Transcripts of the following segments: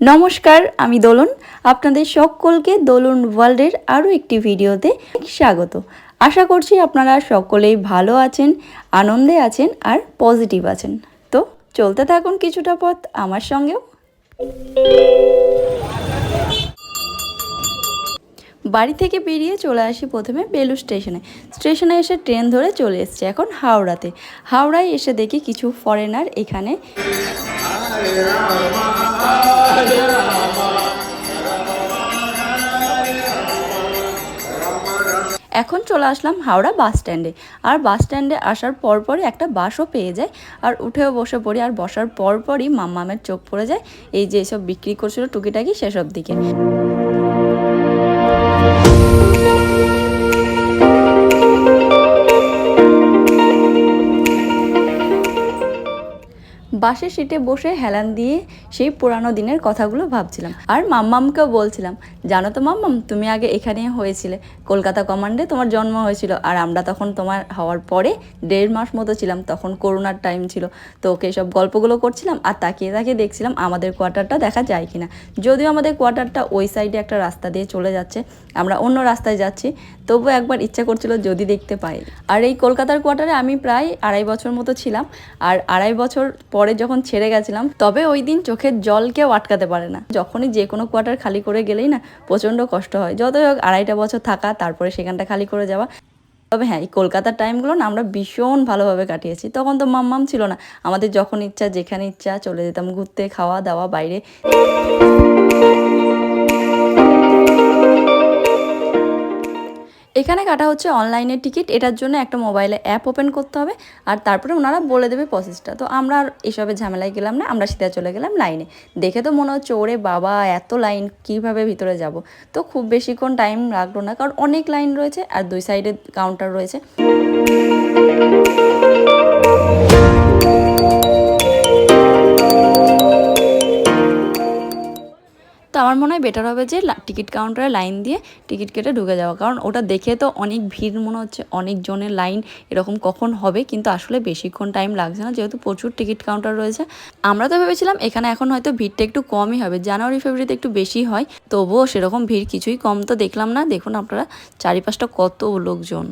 নমস্কার, আমি দোলন। আপনাদের সকলকে দোলন ওয়ার্ল্ডের আরও একটি ভিডিওতে স্বাগত। আশা করছি আপনারা সকলেই ভালো আছেন, আনন্দে আছেন আর পজিটিভ আছেন। তো চলতে থাকুন কিছুটা পথ, আমার সঙ্গেও। বাড়ি থেকে বেরিয়ে চলে আসি প্রথমে বেলুর স্টেশনে। স্টেশনে এসে ট্রেন ধরে চলে এসছে এখন হাওড়াতে। হাওড়ায় এসে দেখি কিছু ফরেনার এখানে এখন চলে আসলাম হাওড়া বাস স্ট্যান্ডে। আর বাস স্ট্যান্ডে আসার পরপরই একটা বাসও পেয়ে যায়। আর উঠেও বসে পড়ি, আর বসার পরপরই মাম্মামের চোখ পড়ে যায়। এই যে এসব বিক্রি করছিল টুকিটাকি সেসব দিকে। বাসের সিটে বসে হেলান দিয়ে সেই পুরানো দিনের কথাগুলো ভাবছিলাম। আর মাম্মামকেও বলছিলাম, জানো তো মাম্মাম, তুমি আগে এখানে হয়েছিলে। কলকাতা কমান্ডে তোমার জন্ম হয়েছিল আর আমরা তখন তোমার হওয়ার পরে দেড় মাস মতো ছিলাম, তখন করোনার টাইম ছিল। তো ওকে সব গল্পগুলো করছিলাম আর তাকিয়ে তাকিয়ে দেখছিলাম আমাদের কোয়ার্টারটা দেখা যায় কিনা। যদিও আমাদের কোয়ার্টারটা ওই সাইডে একটা রাস্তা দিয়ে চলে যাচ্ছে, আমরা অন্য রাস্তায় যাচ্ছি। তবুও একবার ইচ্ছা করছিল যদি দেখতে পাই। আর এই কলকাতার কোয়ার্টারে আমি প্রায় আড়াই বছর মতো ছিলাম। আর আড়াই বছর পরে যখন ছেড়ে গেছিলাম, তবে ওই দিন চোখের জল কেউ আটকাতে পারে না। যখনই যে কোনো কোয়ার্টার খালি করে গেলেই না, প্রচণ্ড কষ্ট হয়। যতই হোক, আড়াইটা বছর থাকা, তারপরে সেখানটা খালি করে যাওয়া। তবে হ্যাঁ এই কলকাতার টাইমগুলো না, আমরা ভীষণ ভালোভাবে কাটিয়েছি। তখন তো মাম্মাম ছিল না। আমাদের যখন ইচ্ছা, যেখানে ইচ্ছা, চলে যেতাম ঘুরতে খাওয়া দাওয়া বাইরে। এখানে কাটা হচ্ছে অনলাইনের টিকিট এটার জন্য একটা মোবাইলে অ্যাপ ওপেন করতে হবে, আর তারপরে ওনারা বলে দেবে প্রসেসটা তো আমরা আর এসবের ঝামেলায় গেলাম না, আমরা সিধা চলে গেলাম লাইনে দেখে তো মনে হচ্ছে, ওরে বাবা, এত লাইন কীভাবে ভিতরে যাব? তো খুব বেশিক্ষণ টাইম লাগল না, কারণ অনেক লাইন রয়েছে, আর দুই সাইডে কাউন্টার রয়েছে। আমার মনে হয় বেটার হবে যে টিকিট কাউন্টারে লাইন দিয়ে টিকিট কেটে ঢুকে যাওয়া। কারণ ওটা দেখে তো অনেক ভিড় মনে হচ্ছে, অনেক জনের লাইন এরকম কখন হবে, কিন্তু আসলে বেশিক্ষণ টাইম লাগছে না, যেহেতু প্রচুর টিকিট কাউন্টার রয়েছে। আমরা তো ভেবেছিলাম এখানে এখন হয়তো ভিড়টা একটু কমই হবে জানুয়ারি ফেব্রুয়ারিতে একটু বেশি হয়, তবুও সেরকম ভিড় কিছুই কম তো দেখলাম না। দেখুন আপনারা, চারিপাশটা কত লোকজন।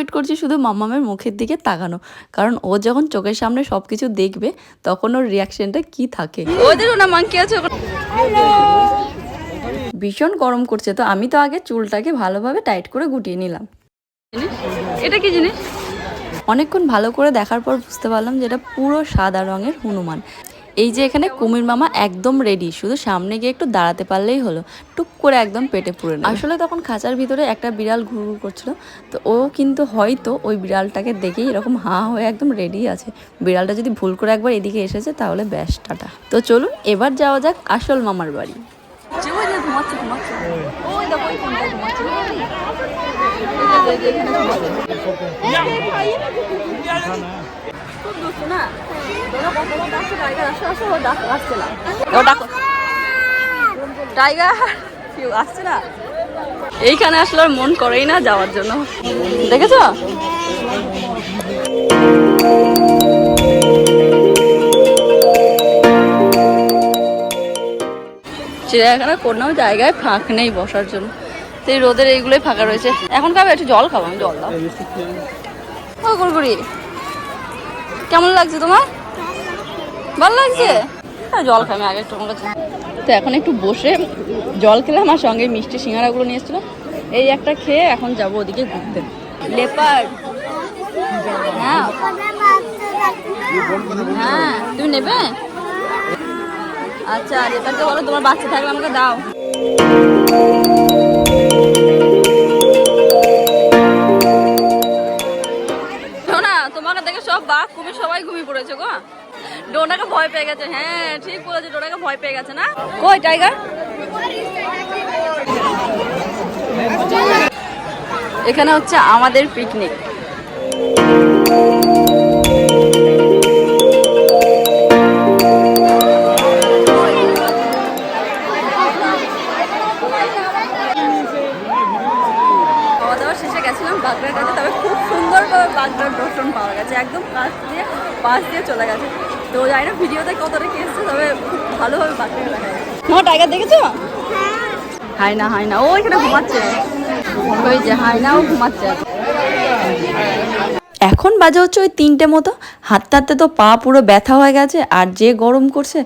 ওয়েট করছি শুধু মাম্মামের মুখের দিকে তাকানো। কারণ ও যখন চোখের সামনে সব কিছু দেখবে তখন ওর রিয়াকশনটা কি থাকে? ওদের না মাংকি আছে ভীষণ গরম করছে তো আমি তো আগে চুলটাকে ভালোভাবে টাইট করে গুটিয়ে নিলাম। এটা কি জিনিস? অনেকক্ষণ ভালো করে দেখার পর বুঝতে পারলাম যে এটা পুরো সাদা রঙের হনুমান। এই যে এখানে কুমির মামা একদম রেডি শুধু সামনে গিয়ে একটু দাঁড়াতে পারলেই হলো টুক করে একদম পেটে পুরে। আসলে তখন খাঁচার ভিতরে একটা বিড়াল ঘুরঘুর করছিল তো ও কিন্তু হয়তো ওই বিড়ালটাকে দেখেই এরকম হাঁ হয়ে একদম রেডি আছে বিড়ালটা যদি ভুল করে একবার এদিকে এসেছে তাহলে ব্যাস টাটা তো চলুন এবার যাওয়া যাক আসল মামার বাড়ি এইখানে আসলে আর মন করেই না যাওয়ার জন্য। দেখেছ? চিড়িয়াখানা কোনো জায়গায় ফাঁক নেই বসার জন্য। এই রোদের এইগুলোই ফাঁকা রয়েছে। এখন খাবে? একটু জল খাব, আমি জল দাও। ও, গুড়গুড়ি। কেমন লাগছে তোমার? ভালো লাগছে? হ্যাঁ জল খাই, আমি আগে একটু তো এখন একটু বসে জল খেলাম আর সঙ্গে মিষ্টি সিঙ্গারাগুলো নিয়ে এসেছিল এই একটা খেয়ে এখন যাব ওদিকে ঘুরতে। লেপার হ্যাঁ। হ্যাঁ তুমি নেবে? আচ্ছা লেপারকে বলো, তোমার বাচ্চা থাকলে আমাকে দাও। তোমাকে দেখে সব বাঘ কুমির সবাই ঘুমিয়ে পড়েছে গো। ডোনাকে ভয় পেয়ে গেছে হ্যাঁ ঠিক বলেছে, ডোনাকে ভয় পেয়ে গেছে না? কই, টাইগার? এখানে হচ্ছে আমাদের পিকনিক। এসেছিলাম বাগড়ার কাছে, তবে খুব সুন্দরভাবে বাগড়ার দর্শন পাওয়া গেছে। একদম পাশ দিয়ে পাশ দিয়ে চলে গেছে। তো জানি না ভিডিওতে কতটা কি এসছে তবে খুব ভালোভাবে দেখা তোমার টাইগার দেখেছ? হাই না হাই না ও এখানে ঘুমাচ্ছে। ওই যে হাই না ও ঘুমাচ্ছে। এখন বাজে হচ্ছে ওই তিনটে মতো। হাঁটতে হাঁটতে তো পা পুরো ব্যথা হয়ে গেছে আর যে গরম করছে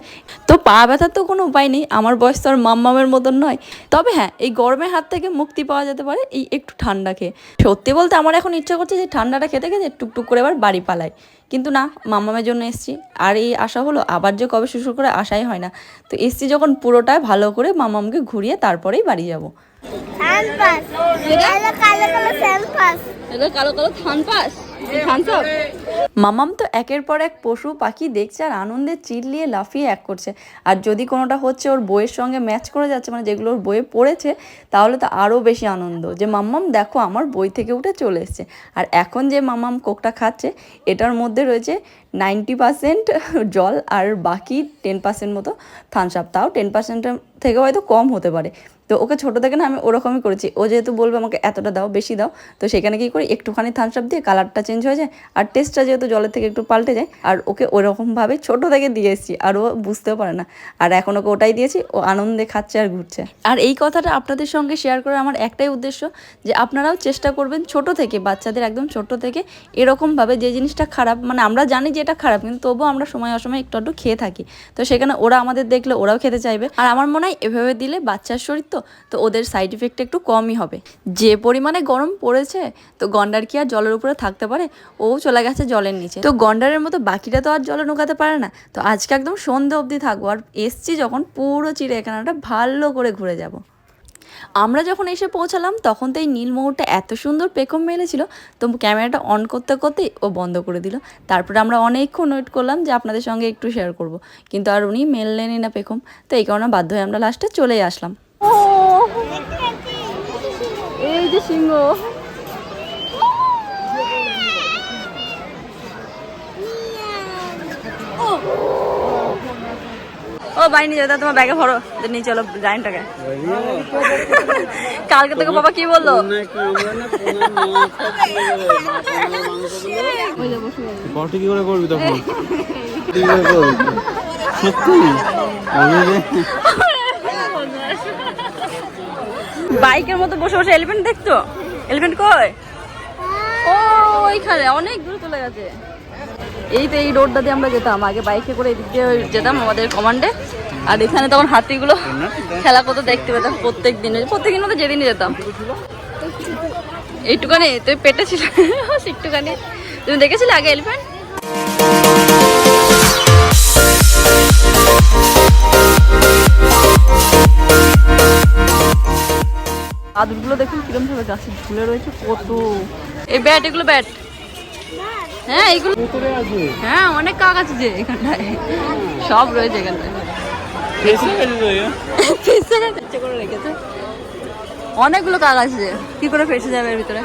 তো পা ব্যথার তো কোনো উপায় নেই। আমার বয়স তো আর মাম্মামের মতন নয়। তবে হ্যাঁ এই গরমের হাত থেকে মুক্তি পাওয়া যেতে পারে এই একটু ঠান্ডা খেয়ে। সত্যি বলতে আমার এখন ইচ্ছা করছে যে ঠান্ডাটা খেতে খেতে টুকটুক করে আবার বাড়ি পালাই। কিন্তু না মামামের জন্য এসছি। আর এই আশা হলো আবার যে কবে শুরু করে আশাই হয় না। তো এসছি যখন পুরোটাই ভালো করে মামামকে ঘুরিয়ে তারপরেই বাড়ি যাব। কালো কালো স্যাম্পাস মামাম তো একের পর এক পশু, পাখি দেখছে আর আনন্দে চিল্লিয়ে লাফিয়ে এক করছে। আর যদি কোনোটা হচ্ছে ওর বইয়ের সঙ্গে ম্যাচ করে যাচ্ছে মানে যেগুলো ওর বইয়ে পড়েছে, তাহলে তো আরও বেশি আনন্দ। যে মাম্মাম দেখো, আমার বই থেকে উঠে চলে এসছে। আর এখন যে মামাম কোকটা খাচ্ছে, এটার মধ্যে রয়েছে নাইনটি পার্সেন্ট জল আর বাকি টেন পার্সেন্ট মতো থামস আপ তাও টেন পার্সেন্টের থেকে হয়তো কম হতে পারে। তো ওকে ছোটো থেকে না আমি ওরকমই করেছি। ও যেহেতু বলবে আমাকে এতটা দাও, বেশি দাও, তো সেখানে কী করি, একটুখানি থামস আপ দিয়ে কালারটা চেঞ্জ হয়ে যায় আর টেস্টটা যেহেতু জলের থেকে একটু পাল্টে যায় আর ওকে ওরকমভাবে ছোটো থেকে দিয়ে এসেছি আর ও বুঝতেও পারে না। আর এখন ওকে ওটাই দিয়েছি, ও আনন্দে খাচ্ছে আর ঘুরছে। আর এই কথাটা আপনাদের সঙ্গে শেয়ার করার আমার একটাই উদ্দেশ্য যে আপনারাও চেষ্টা করবেন ছোট থেকে, বাচ্চাদের একদম ছোট থেকে এরকমভাবে যে জিনিসটা খারাপ মানে আমরা জানি যে এটা খারাপ, কিন্তু তবুও আমরা সময় অসময় একটু একটু খেয়ে থাকি। তো সেখানে ওরা আমাদের দেখলে ওরাও খেতে চাইবে। আর আমার মনে হয় এভাবে দিলে বাচ্চার শরীর তো তো ওদের সাইড ইফেক্ট একটু কমই হবে। যে পরিমাণে গরম পড়েছে, তো গন্ডার কি আর জলের উপরে থাকতে পারে? ও চলে গেছে জলের নিচে। তো গন্ডারের মতো বাকিটা তো আর জলে নুকাতে পারে না। তো আজকে একদম সন্ধে অবধি থাকব। আর এসছি যখন পুরো চিড়িয়াখানাটা ভালো করে ঘুরে যাব। আমরা যখন এসে পৌঁছালাম, তখন তো এই নীল ময়ূরটা এত সুন্দর পেখম মেলেছিল তো ক্যামেরাটা অন করতে করতে ও বন্ধ করে দিল। তারপরে আমরা অনেকক্ষণ ওয়েট করলাম যে আপনাদের সঙ্গে একটু শেয়ার করব। কিন্তু আর উনি মেললেনই না পেখম। তো এই কারণে বাধ্য হয়ে আমরা লাস্টে চলেই আসলাম। এই যে সিংহ। ও বাড়ি নিয়ে যাও তোমার ব্যাগে ভরো। নিয়ে চলো লাইনটাকে কালকে তোকে বাবা কি বলল? কটি কি করে করবি তখন? সত্যি? বাইকের মতো বসে বসে এলিফেন্ট দেখতো এলিফেন্ট কই? ও ওইখানে অনেক দূর চলে গেছে। এই তো এই রোডটা দিয়ে আমরা যেতাম। আগে বাইকে করে এদিক দিয়ে যেতাম আমাদের কমান্ডে আর এখানে তখন হাতিগুলো খেলা কত দেখতে পেতাম প্রত্যেক দিনে প্রত্যেক দিন মতো যেদিনই যেতাম। এইটুখানি তুই পেটে ছিল? একটুখানি। তুমি দেখেছিলে আগে এলিফ্যান্ট আদুরগুলো দেখুন কিরম ভাবে গাছে ঝুলে রয়েছে কত এই ব্যাট এগুলো ব্যাট হ্যাঁ এইগুলো হ্যাঁ অনেক কাক আছে যে এখানটায়। সব রয়েছে এখানটায়। অনেকগুলো কাক আছে কি করে ফেসে যাবে এর ভিতরে?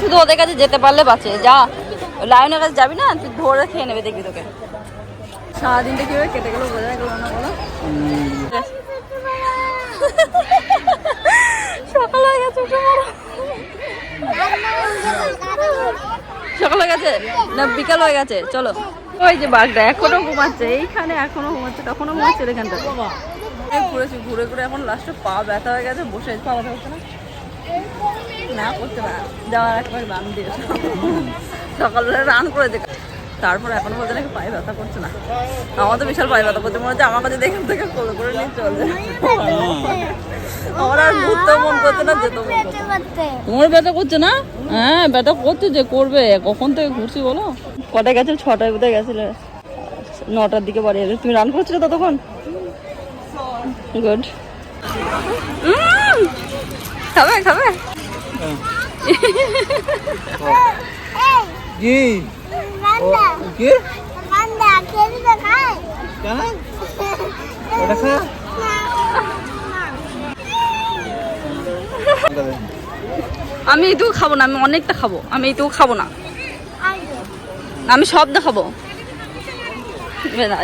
শুধু ওদের কাছে যেতে পারলে বাঁচে। যা লায়নের কাছে যাবি না তুই ধরে খেয়ে নেবে দেখবি তোকে। সারাদিনটা কীভাবে কেটে গেলো বোঝা গেল না বলো? সকাল হয়ে গেছে সকাল হয়ে গেছে? না, বিকাল হয়ে গেছে, চলো। ওই যে বাঘটা এখনও ঘুমাচ্ছে, এইখানে এখনও ঘুমাচ্ছে, তখনও ঘুমাচ্ছে এখানটা। ঘুরেছি ঘুরে ঘুরে এখন লাস্টে পা ব্যথা হয়ে গেছে, বসে পা ব্যথা হচ্ছে না? না, করতে না। যাওয়ার একবার রান দিয়েছে সকালবেলা রান করে দেখ। তারপর এখন বলতে নাকি পায়ে ব্যথা করছে না। আমার তো বিশাল পায়ে ব্যথা করছে মনে হচ্ছে আমার কাছে দেখে থেকে কোলে করে নিয়ে চলে আমার আর ঘুরতে মন করছে না যেতে তোমার ব্যথা করছে না? হ্যাঁ ব্যথা করছে যে করবে কখন থেকে ঘুরছি বলো? কটায় গেছিল? ছটায় বোধহয় গেছিলে। নটার দিকে বাড়ি এলে। তুমি রান করছিলে ততক্ষণ? গুড খাবে খাবে? কি? গান্ডা কি? গান্ডা খেলবে খায়। কেন? এটা খা। আমি এইটুকু খাব না আমি অনেকটা খাব। আমি এইটুকু খাব না। আমি সব দেখাবো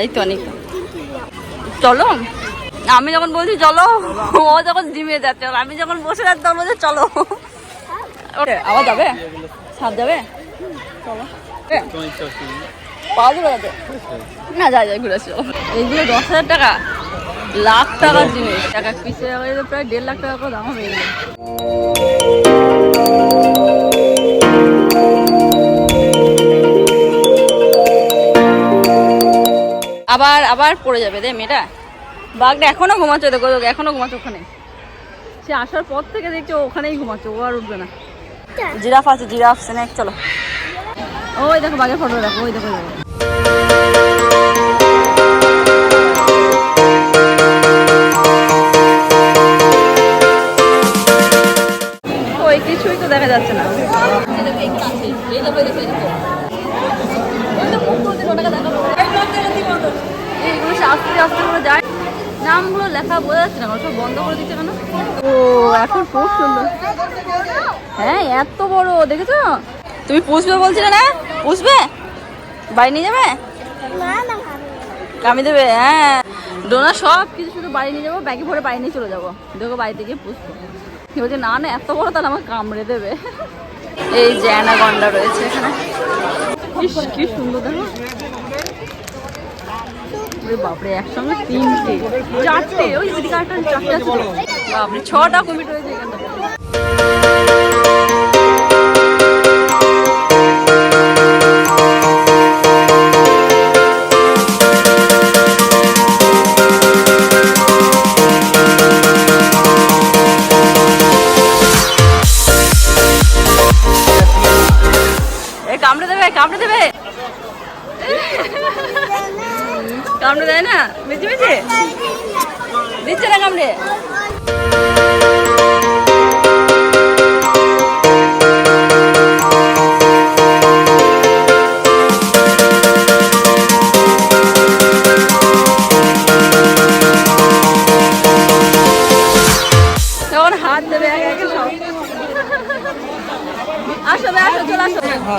এই তো অনেক চলো। আমি যখন বলছি চলো ও যখন জিমে যাচ্ছে আমি যখন বসে যাচ্ছি তখন বলছে চলো। ওকে, আবার যাবে? সাপ যাবে? চলো। পাওয়া যাবে না যাই যাই ঘুরে আসো। এইগুলো দশ হাজার টাকা। লাখ টাকার জিনিস। টাকা পিসে প্রায় দেড় লাখ টাকা করে দাম হবে আবার আবার পড়ে যাবে রে মেয়েটা। বাঘটা এখনও ঘুমাচ্ছে দেখো দেখো, এখনও ঘুমাচ্ছে ওখানে। সে আসার পর থেকে দেখছি ওখানেই ঘুমাচ্ছে ও আর উঠবে না। জিরাফ আছে জিরাফ স্নেক চলো। ওই দেখো বাঘের ফটো দেখো, ওই দেখো, ওই কিছুই তো দেখা যাচ্ছে না। করে যায়। নামগুলো লেখা বোঝা যাচ্ছে না? সব বন্ধ করে দিচ্ছে ও, এখন খুব সুন্দর। হ্যাঁ এত বড়, দেখেছ? তুমি পুষবে বলছিলে না? পুষবে বাড়ি নিয়ে যাবে? না না খাবে কামি দেবে হ্যাঁ। ডোনা সব কিছু শুধু বাড়ি নিয়ে যাব ব্যাগে ভরে বাড়ি নিয়ে চলে যাব। দেখো বাড়িতে গিয়ে পুষবো। কি বলছে না না এত বড় তাহলে আমাকে কামড়ে দেবে। এই যে অ্যানাগন্ডা রয়েছে এখানে। কি সুন্দর দেখো। বাপরে একসঙ্গে তিনটে চারটে ওই ওইদিকে একটা চারটে আছে বাপরে ছটা কুমির রয়েছে এখানে।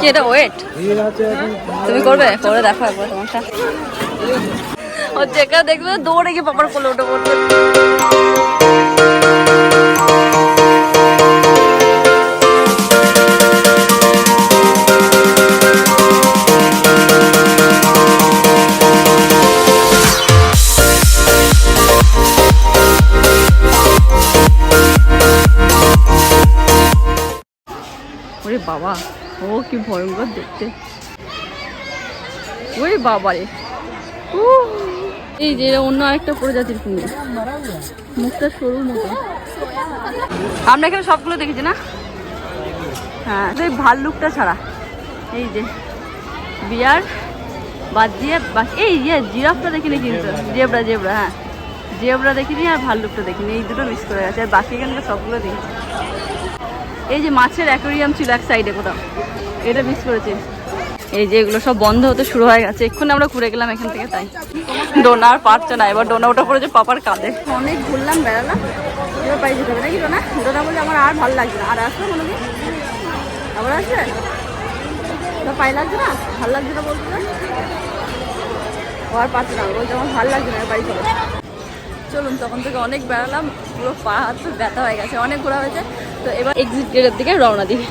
কি এটা? ওয়েট তুমি করবে? করে দেখো একবার তোমারটা। ও দেখবে দৌড়ে গিয়ে পাপার কোলে পড়বে। ওরে বাবা। ও কি ভয়ঙ্কর দেখতে। ওই বাবা রে উহ, এই যে অন্য আরেকটা প্রজাতির কুমির। মুখটা সরু মতো। আমরা এখানে সবগুলো দেখেছি না? হ্যাঁ এই ভাল্লুকটা ছাড়া। এই যে বিয়ার দিয়ে বাকি এই ইয়ে জিরাফটা দেখিনি কিন্তু। জেবরা জেবরা হ্যাঁ। জেবরা দেখিনি আর ভাল্লুকটা দেখিনি। এই দুটো মিস করে গেছে। আর বাকি এখানকার সবগুলো দেখেছি এই যে মাছের অ্যাকোরিয়াম ছিল এক সাইডে কোথাও। এটা মিস করেছি। এই যে এগুলো সব বন্ধ হতে শুরু হয়ে গেছে। এক্ষুনি আমরা ঘুরে গেলাম এখান থেকে, তাই। ডোনা আর পারছে না, এবার ডোনা ওটা পড়েছে পাপার কাঁধে। অনেক ঘুরলাম, বেড়ালাম। বাড়ি যেতে হবে নাকি ডোনা? ডোনা বলছে আমার আর ভালো লাগছে না। আর আসবে কোনোদিন আবার আসবে? তো পাই লাগছে না? ভালো লাগছে না ও আর পাচ্ছে না বলছে আমার ভালো লাগছে না বাড়ি চলো। চলুন, তখন থেকে অনেক বেড়ালাম, পুরো পা হাত ব্যথা হয়ে গেছে, অনেক ঘোরা হয়েছে। তো এবার এক্সিট গেটের দিকে রওনা দিই।